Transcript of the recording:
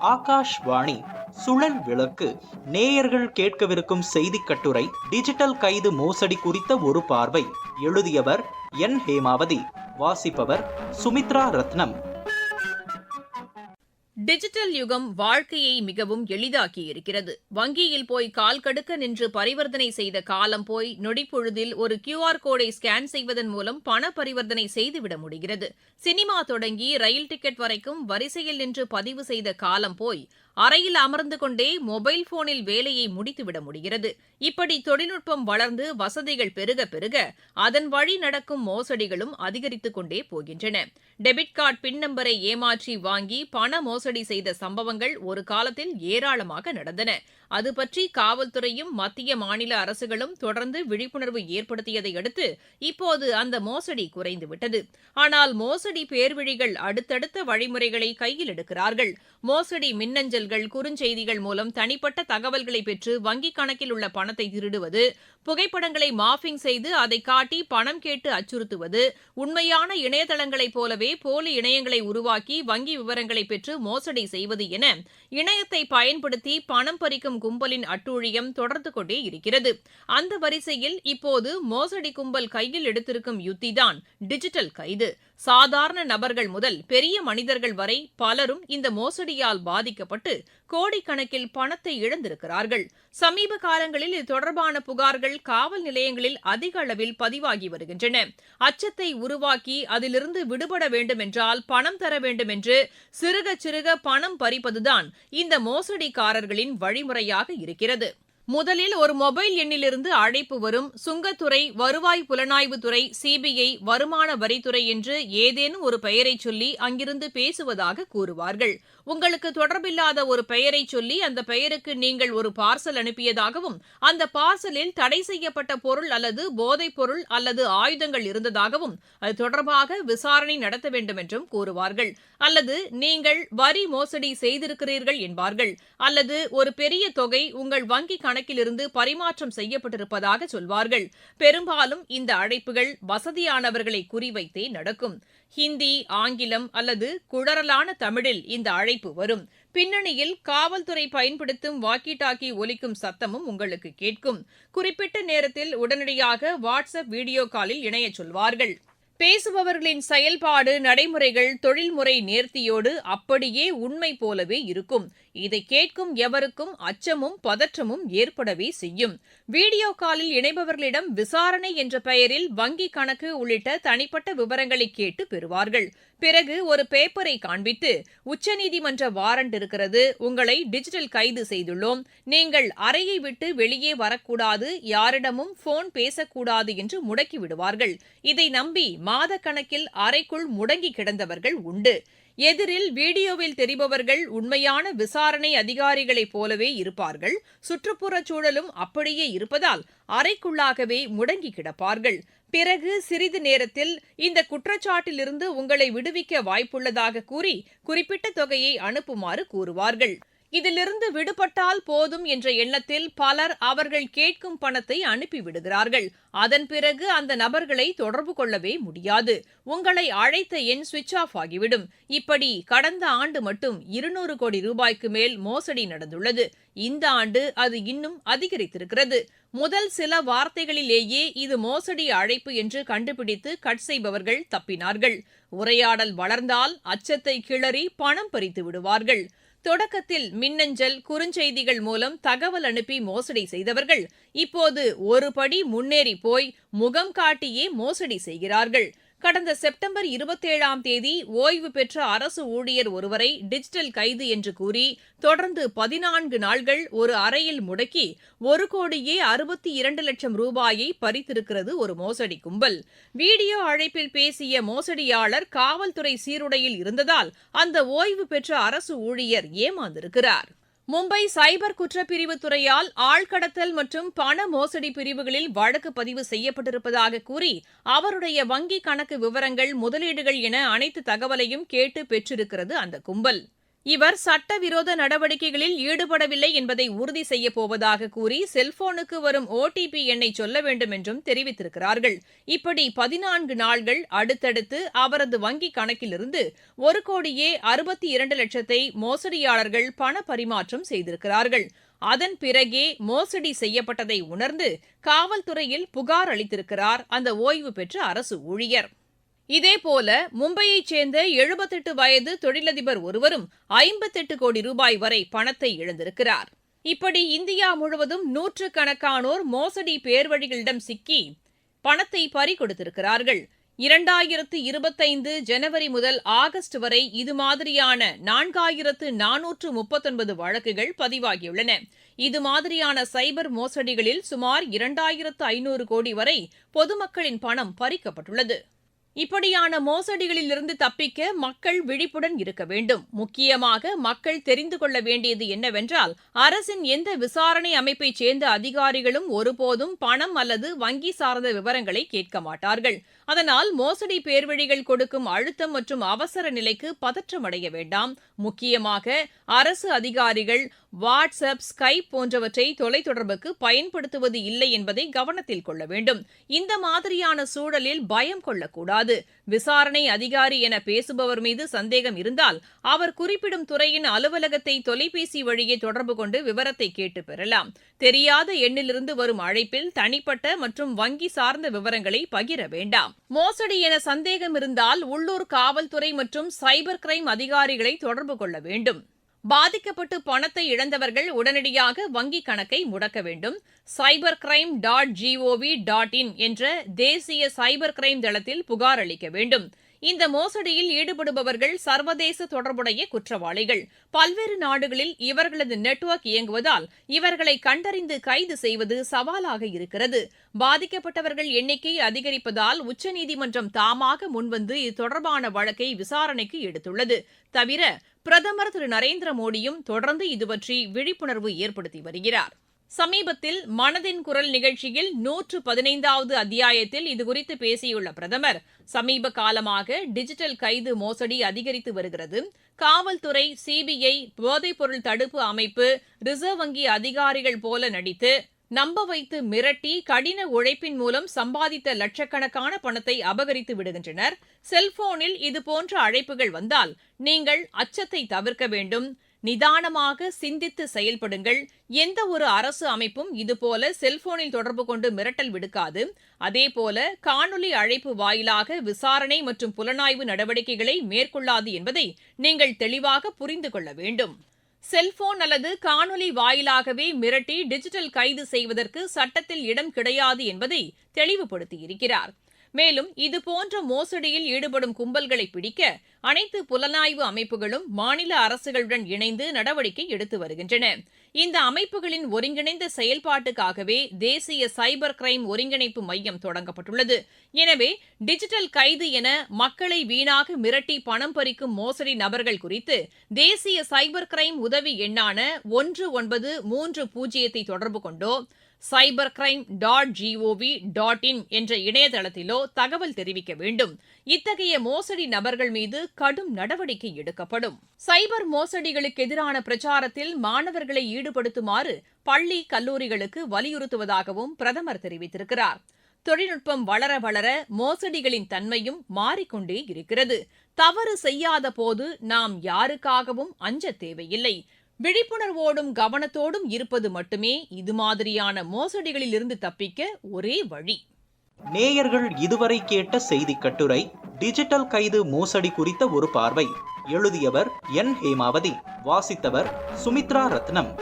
ஆகாஷ்வாணி சுழல் விளக்கு நேயர்கள் கேட்கவிருக்கும் செய்தி கட்டுரை டிஜிட்டல் கைது மோசடி குறித்த ஒரு பார்வை. எழுதியவர் என். ஹேமாவதி வாசிப்பவர் சுமித்ரா ரத்னம். டிஜிட்டல் யுகம் வாழ்க்கையை மிகவும் எளிதாக்கி இருக்கிறது வங்கியில் போய் கால் கடுக்க நின்று பரிவர்த்தனை செய்த காலம் போய் நொடிப்பொழுதில் ஒரு கியூஆர் கோடை ஸ்கேன் செய்வதன் மூலம் பண பரிவர்த்தனை செய்துவிட முடிகிறது. சினிமா தொடங்கி ரயில் டிக்கெட் வரைக்கும் வரிசையில் நின்று பதிவு செய்த காலம் போய் அறையில் அமர்ந்து கொண்டே மொபைல் போனில் வேலையை முடித்துவிட முடிகிறது. இப்படி தொழில்நுட்பம் வளர்ந்து வசதிகள் பெருக பெருக அதன் வழி நடக்கும் மோசடிகளும் அதிகரித்துக் கொண்டே போகின்றன. டெபிட் கார்டு பின் நம்பரை ஏமாற்றி வாங்கி பண மோசடி செய்த சம்பவங்கள் ஒரு காலத்தில் ஏராளமாக நடந்தன. அது பற்றி காவல்துறையும் மத்திய மாநில அரசுகளும் தொடர்ந்து விழிப்புணர்வு ஏற்படுத்தியதை அடுத்து இப்போது அந்த மோசடி குறைந்துவிட்டது. ஆனால் மோசடி பேர்விழிகள் அடுத்தடுத்த வழிமுறைகளை கையில் எடுக்கிறார்கள். மோசடி மின்னஞ்சல்கள் குறுஞ்செய்திகள் மூலம் தனிப்பட்ட தகவல்களை பெற்று வங்கிக் கணக்கில் உள்ள பணத்தை திருடுவது புகைப்படங்களை மாஃபிங் செய்து அதை காட்டி பணம் கேட்டு அச்சுறுத்துவது உண்மையான இணையதளங்களைப் போலவே போலி இணையங்களை உருவாக்கி வங்கி விவரங்களை பெற்று மோசடி செய்வது என இணையத்தை பயன்படுத்தி பணம் பறிக்கும் கும்பலின் அட்டூழியம் தொடர்ந்து கொண்டே இருக்கிறது. அந்த வரிசையில் இப்போது மோசடி கும்பல் கையில் எடுத்திருக்கும் யுத்திதான் டிஜிட்டல் கைது. சாதாரண நபர்கள் முதல் பெரிய மனிதர்கள் வரை பலரும் இந்த மோசடியால் பாதிக்கப்பட்டு கோடிக்கணக்கில் பணத்தை இழந்திருக்கிறார்கள். சமீப காலங்களில் இது தொடர்பான புகார்கள் காவல் நிலையங்களில் அதிக அளவில் பதிவாகி வருகின்றன. அச்சத்தை உருவாக்கி அதிலிருந்து விடுபட வேண்டும் என்றால் பணம் தர வேண்டும் என்று சிறுக சிறுக பணம் பறிப்பதுதான் இந்த மோசடிக்காரர்களின் வழிமுறையாக இருக்கிறது. முதலில் ஒரு மொபைல் எண்ணிலிருந்து அழைப்பு வரும் சுங்கத்துறை வருவாய் புலனாய்வுத்துறை சிபிஐ வருமான வரித்துறை என்று ஏதேனும் ஒரு பெயரை சொல்லி அங்கிருந்து பேசுவதாக கூறுவார்கள். உங்களுக்கு தொடர்பில்லாத ஒரு பெயரை சொல்லி அந்த பெயருக்கு நீங்கள் ஒரு பார்சல் அனுப்பியதாகவும் அந்த பார்சலில் தடை செய்யப்பட்ட பொருள் அல்லது போதைப் பொருள் அல்லது ஆயுதங்கள் இருந்ததாகவும் அது தொடர்பாக விசாரணை நடத்த வேண்டும் என்றும் கூறுவார்கள். அல்லது நீங்கள் வரி மோசடி செய்திருக்கிறீர்கள் என்பார்கள். அல்லது ஒரு பெரிய தொகை உங்கள் வங்கி கணக்கிலிருந்து பரிமாற்றம் செய்யப்பட்டிருப்பதாக சொல்வார்கள். பெரும்பாலும் இந்த அழைப்புகள் வசதியானவர்களை குறிவைத்தே நடக்கும். ஹிந்தி ஆங்கிலம் அல்லது குழறலான தமிழில் இந்த அழைப்பு வரும். பின்னணியில் காவல்துறை பயன்படுத்தும் வாக்கி டாக்கி ஒலிக்கும் சத்தமும் உங்களுக்கு கேட்கும். குறிப்பிட்ட நேரத்தில் உடனடியாக வாட்ஸ்அப் வீடியோ காலில் இணையச் சொல்வார்கள். பேசுபவர்களின் செயல்பாடு நடைமுறைகள் தொழில்முறை நேர்த்தியோடு அப்படியே உண்மை போலவே இருக்கும். இதை கேட்கும் எவருக்கும் அச்சமும் பதற்றமும் ஏற்படவே செய்யும். வீடியோ காலில் இணைபவர்களிடம் விசாரணை என்ற பெயரில் வங்கி கணக்கு உள்ளிட்ட தனிப்பட்ட விவரங்களை கேட்டு பெறுவார்கள். பிறகு ஒரு பேப்பரை காண்பித்து உச்சநீதிமன்ற வாரண்ட் இருக்கிறது உங்களை டிஜிட்டல் கைது செய்துள்ளோம். நீங்கள் அறையை விட்டு வெளியே வரக்கூடாது யாரிடமும் போன் பேசக்கூடாது என்று முடக்கி விடுவார்கள். இதை நம்பி மாதக்கணக்கில் அறைக்குள் முடங்கி கிடந்தவர்கள் உண்டு. எதிரில் வீடியோவில் தெரிபவர்கள் உண்மையான விசாரணை அதிகாரிகளைப் போலவே இருப்பார்கள். சுற்றுப்புறச் சூழலும் அப்படியே இருப்பதால் அறைக்குள்ளாகவே முடங்கி கிடப்பார்கள். பிறகு சிறிது நேரத்தில் இந்த குற்றச்சாட்டிலிருந்து உங்களை விடுவிக்க வாய்ப்புள்ளதாக கூறி குறிப்பிட்ட தொகையை அனுப்புமாறு கூறுவார்கள். இதிலிருந்து விடுபட்டால் போதும் என்ற எண்ணத்தில் பலர் அவர்கள் கேட்கும் பணத்தை அனுப்பிவிடுகிறார்கள். அதன் பிறகு அந்த நபர்களை தொடர்பு கொள்ளவே முடியாது. உங்களை அழைத்த எண் சுவிட்ச் ஆஃப் ஆகிவிடும். இப்படி கடந்த ஆண்டு மட்டும் இருநூறு கோடி ரூபாய்க்கு மேல் மோசடி நடந்துள்ளது. இந்த ஆண்டு அது இன்னும் அதிகரித்திருக்கிறது. முதல் சில வார்த்தைகளிலேயே இது மோசடி அழைப்பு என்று கண்டுபிடித்து கட் செய்பவர்கள் தப்பினார்கள். உரையாடல் வளர்ந்தால் அச்சத்தை கிளறி பணம் பறித்து விடுவார்கள். தொடக்கத்தில் மின்னஞ்சல் குறுஞ்செய்திகள் மூலம் தகவல் அனுப்பி மோசடி செய்தவர்கள். இப்போது ஒரு படி முன்னேறி போய் முகம் காட்டியே மோசடி செய்கிறார்கள். கடந்த செப்டம்பர் இருபத்தேழாம் தேதி ஓய்வு பெற்ற அரசு ஊழியர் ஒருவரை டிஜிட்டல் கைது என்று கூறி தொடர்ந்து பதினான்கு நாள்கள் ஒரு அறையில் முடக்கி ஒரு கோடியே அறுபத்தி இரண்டு லட்சம் ரூபாயை பறித்திருக்கிறது ஒரு மோசடி கும்பல். வீடியோ அழைப்பில் பேசிய மோசடியாளர் காவல்துறை சீருடையில் இருந்ததால் அந்த ஓய்வு பெற்ற அரசு ஊழியர் ஏமாந்திருக்கிறார். மும்பை சைபர் குற்றப்பிரிவு துறையால் ஆள்கடத்தல் மற்றும் பண மோசடி பிரிவுகளில் வழக்கு பதிவு செய்யப்பட்டிருப்பதாக கூறி அவருடைய வங்கி கணக்கு விவரங்கள் முதலீடுகள் என அனைத்து தகவலையும் கேட்டு பெற்றிருக்கிறது அந்த கும்பல். இவர் சட்டவிரோத நடவடிக்கைகளில் ஈடுபடவில்லை என்பதை உறுதி செய்யப் போவதாக கூறி செல்போனுக்கு வரும் ஓடிபி எண்ணை சொல்ல வேண்டும் என்றும் தெரிவித்திருக்கிறார்கள். இப்படி பதினான்கு நாள்கள் அடுத்தடுத்து அவரது வங்கிக் கணக்கிலிருந்து ஒரு கோடியே அறுபத்தி இரண்டு லட்சத்தை மோசடியாளர்கள் பண பரிமாற்றம் செய்திருக்கிறார்கள். அதன் பிறகே மோசடி செய்யப்பட்டதை உணர்ந்து காவல்துறையில் புகார் அளித்திருக்கிறார் அந்த ஓய்வு பெற்ற அரசு ஊழியர். இதேபோல மும்பையைச் சேர்ந்த எழுபத்தெட்டு வயது தொழிலதிபர் ஒருவரும் ஐம்பத்தெட்டு கோடி ரூபாய் வரை பணத்தை இழந்திருக்கிறார். இப்படி இந்தியா முழுவதும் நூற்றுக்கணக்கானோர் மோசடி பேர்வழிகளிடம் சிக்கி பணத்தை பறிகொடுத்திருக்கிறார்கள். இரண்டாயிரத்து இருபத்தைந்து ஜனவரி முதல் ஆகஸ்ட் வரை இது மாதிரியான நான்காயிரத்து நானூற்று முப்பத்தொன்பது வழக்குகள் பதிவாகியுள்ளன. இது மாதிரியான சைபர் மோசடிகளில் சுமார் இரண்டாயிரத்து ஐநூறு கோடி வரை பொதுமக்களின் பணம் பறிக்கப்பட்டுள்ளது. இப்படியான மோசடிகளிலிருந்து தப்பிக்க மக்கள் விழிப்புடன் இருக்க வேண்டும். முக்கியமாக மக்கள் தெரிந்து கொள்ள வேண்டியது என்னவென்றால் அரசின் எந்த விசாரணை அமைப்பைச் சேர்ந்த அதிகாரிகளும் ஒருபோதும் பணம் அல்லது வங்கி சார்ந்த விவரங்களை கேட்க மாட்டார்கள். அதனால் மோசடி பேர்வழிகள் கொடுக்கும் அழுத்தம் மற்றும் அவசர நிலைக்கு பதற்றமடைய வேண்டாம். முக்கியமாக அரசு அதிகாரிகள் வாட்ஸ்அப் ஸ்கைப் போன்றவற்றை தொலைத்தொடர்புக்கு பயன்படுத்துவது இல்லை என்பதை கவனத்தில் கொள்ள வேண்டும். இந்த மாதிரியான சூழலில் பயம் கொள்ளக்கூடாது. விசாரணை அதிகாரி என பேசுபவர் மீது சந்தேகம் இருந்தால் அவர் குறிப்பிடும் துறையின் அலுவலகத்தை தொலைபேசி வழியே தொடர்பு கொண்டு விவரத்தை கேட்டு பெறலாம். தெரியாத எண்ணிலிருந்து வரும் அழைப்பில் தனிப்பட்ட மற்றும் வங்கி சார்ந்த விவரங்களை பகிர வேண்டாம். மோசடி என சந்தேகம் இருந்தால் உள்ளூர் காவல்துறை மற்றும் சைபர் கிரைம் அதிகாரிகளை தொடர்பு கொள்ள வேண்டும். பாதிக்கப்பட்டு பணத்தை இழந்தவர்கள் உடனடியாக வங்கிக் கணக்கை முடக்க வேண்டும். Cyber crime dot G O V dot in என்ற தேசிய சைபர் கிரைம் தளத்தில் புகார் அளிக்க வேண்டும். இந்த மோசடியில் ஈடுபடுபவர்கள் சர்வதேச தொடர்புடைய குற்றவாளிகள். பல்வேறு நாடுகளில் இவர்களது நெட்வொர்க் இயங்குவதால் இவர்களை கண்டறிந்து கைது செய்வது சவாலாக இருக்கிறது. பாதிக்கப்பட்டவர்கள் எண்ணிக்கை அதிகரிப்பதால் உச்சநீதிமன்றம் தாமாக முன்வந்து இது தொடர்பான வழக்கை விசாரணைக்கு எடுத்துள்ளது. தவிர பிரதமர் திரு நரேந்திர மோடியும் தொடர்ந்து இதுபற்றி விழிப்புணர்வு ஏற்படுத்தி வருகிறார். சமீபத்தில் மனதின் குரல் நிகழ்ச்சியில் நூற்று பதினைந்தாவது அத்தியாயத்தில் இதுகுறித்து பேசியுள்ள பிரதமர் சமீப காலமாக டிஜிட்டல் கைது மோசடி அதிகரித்து வருகிறது. காவல்துறை சிபிஐ போதைப்பொருள் தடுப்பு அமைப்பு ரிசர்வ் வங்கி அதிகாரிகள் போல நடித்து நம்ப வைத்து மிரட்டி கடின உழைப்பின் மூலம் சம்பாதித்த லட்சக்கணக்கான பணத்தை அபகரித்து விடுகின்றனர். செல்போனில் இதுபோன்ற அழைப்புகள் வந்தால் நீங்கள் அச்சத்தை தவிர்க்க வேண்டும். நிதானமாக சிந்தித்து செயல்படுங்கள். எந்த ஒரு அரசு அமைப்பும் இதுபோல செல்போனில் தொடர்பு கொண்டு மிரட்டல் விடுக்காது. அதேபோல காணொலி அழைப்பு வாயிலாக விசாரணை மற்றும் புலனாய்வு நடவடிக்கைகளை மேற்கொள்ளாது என்பதை நீங்கள் தெளிவாக புரிந்து கொள்ள வேண்டும். செல்போன் அல்லது காணொலி வாயிலாகவே மிரட்டி டிஜிட்டல் கைது செய்வதற்கு சட்டத்தில் இடம் கிடையாது என்பதை தெளிவுபடுத்தியிருக்கிறார். மேலும் இதுபோன்ற மோசடியில் ஈடுபடும் கும்பல்களை பிடிக்க அனைத்து புலனாய்வு அமைப்புகளும் மாநில அரசுகளுடன் இணைந்து நடவடிக்கை எடுத்து வருகின்றன. இந்த அமைப்புகளின் ஒருங்கிணைந்த செயல்பாட்டுக்காகவே தேசிய சைபர் கிரைம் ஒருங்கிணைப்பு மையம் தொடங்கப்பட்டுள்ளது. எனவே டிஜிட்டல் கைது என மக்களை வீணாக மிரட்டி பணம் பறிக்கும் மோசடி நபர்கள் குறித்து தேசிய சைபர் கிரைம் உதவி எண்ணான ஒன்று ஒன்பது மூன்று பூஜ்ஜியத்தை தொடர்பு கொண்டோ cyber crime dot G O V dot in என்ற இணையதளத்திலோ தகவல் தெரிவிக்க வேண்டும். இத்தகைய மோசடி நபர்கள் மீது கடும் நடவடிக்கை எடுக்கப்படும். சைபர் மோசடிகளுக்கு எதிரான பிரச்சாரத்தில் மாணவர்களை ஈடுபடுத்துமாறு பள்ளி கல்லூரிகளுக்கு வலியுறுத்துவதாகவும் பிரதமர் தெரிவித்திருக்கிறார். தொழில்நுட்பம் வளர வளர மோசடிகளின் தன்மையும் மாறிக்கொண்டே இருக்கிறது. தவறு செய்யாத போது நாம் யாருக்காகவும் அஞ்ச தேவையில்லை. விழிப்புணர்வோடும் கவனத்தோடும் இருப்பது மட்டுமே இது மாதிரியான மோசடிகளில் இருந்து தப்பிக்க ஒரே வழி. நேயர்கள் இதுவரை கேட்ட செய்தி கட்டுரை டிஜிட்டல் கைது மோசடி குறித்த ஒரு பார்வை. எழுதியவர் என். ஹேமாவதி வாசித்தவர் சுமித்ரா ரத்னம்.